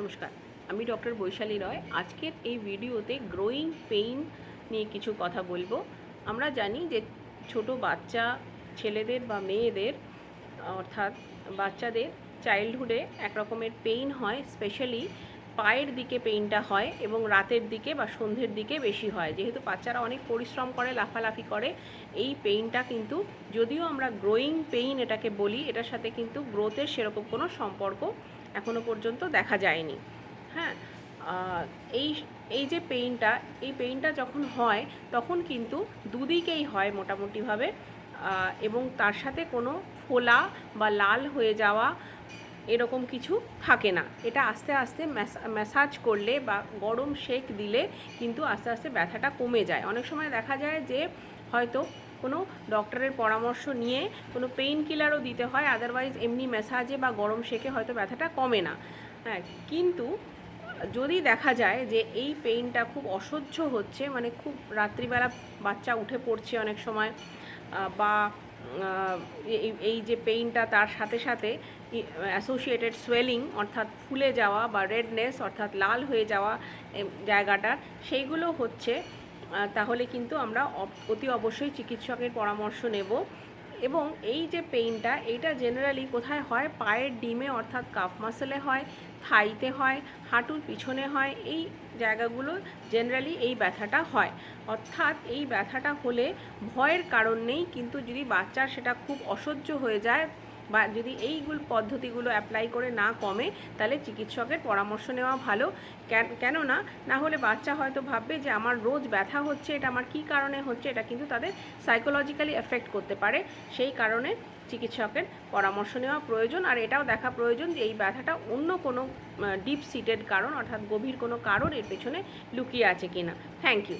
নমস্কার, আমি ডক্টর বৈশালী রয়। আজকের এই ভিডিওতে গ্রোয়িং পেইন নিয়ে কিছু কথা বলব। আমরা জানি যে ছোট বাচ্চা ছেলেদের বা মেয়েদের, অর্থাৎ বাচ্চাদের চাইল্ডহুডে এক রকমের পেইন হয় স্পেশালি পায়ের দিকে পেইনটা হয় এবং রাতের দিকে বা সন্ধ্যের দিকে বেশি হয়। যেহেতু বাচ্চারা অনেক পরিশ্রম করে, লাফালাফি করে, এই পেইনটা কিন্তু যদিও আমরা গ্রোয়িং পেইন এটাকে বলি, এটার সাথে কিন্তু গ্রোথের সেরকম কোনো সম্পর্ক এখনও পর্যন্ত দেখা যায়নি। হ্যাঁ এই এই যে পেইনটা এই পেইনটা যখন হয়, তখন কিন্তু দুদিকেই হয় মোটামুটিভাবে এবং তার সাথে কোনো ফোলা বা লাল হয়ে যাওয়া এরকম কিছু থাকে না। এটা আস্তে আস্তে ম্যাসাজ করলে বা গরম শেক দিলে কিন্তু আস্তে আস্তে ব্যথাটা কমে যায়। অনেক সময় দেখা যায় যে হয়তো কোনো ডক্টরের পরামর্শ নিয়ে কোনো পেইন কিলারও দিতে হয়, আদারওয়াইজ এমনি ম্যাসাজে বা গরম শেকে হয়তো ব্যথাটা কমে না। হ্যাঁ কিন্তু যদি দেখা যায় যে এই পেইনটা খুব অসহ্য হচ্ছে মানে খুব রাত্রিবেলা বাচ্চা উঠে পড়ছে অনেক সময় বা এই- যে পেইনটা তার সাথে সাথে অ্যাসোসিয়েটেড সোয়েলিং অর্থাৎ ফুলে যাওয়া বা রেডনেস অর্থাৎ লাল হয়ে যাওয়া জায়গাটার সেইগুলো হচ্ছে তাহলে কিন্তু আমরা অতি অবশ্যই চিকিৎসকের পরামর্শ নেব। এবং এই যে পেইনটা এইটা জেনারেলি কোথায় হয়? পায়ের ডিমে, অর্থাৎ কাফ মাসেলে হয়, থাইতে হয়, হাঁটুর পিছনে হয়, এই জায়গাগুলো জেনারেলি এই ব্যথাটা হয়। অর্থাৎ এই ব্যথাটা হলে ভয়ের কারণ নেই, কিন্তু যদি বাচ্চার সেটা খুব অসহ্য হয়ে যায় বা যদি এইগুলো পদ্ধতিগুলো অ্যাপ্লাই করে না কমে, তাহলে চিকিৎসকের পরামর্শ নেওয়া ভালো। কেন- কেননা, না হলে বাচ্চা হয়তো ভাববে যে আমার রোজ ব্যথা হচ্ছে, এটা আমার কী কারণে হচ্ছে, এটা কিন্তু তাদের সাইকোলজিক্যালি এফেক্ট করতে পারে। সেই কারণে চিকিৎসকের পরামর্শ নেওয়া প্রয়োজন, আর এটাও দেখা প্রয়োজন যে এই ব্যথাটা অন্য কোনো ডিপ সিটেড কারণ, অর্থাৎ গভীর কোনো কারণ এর পেছনে লুকিয়ে আছে কিনা। Thank you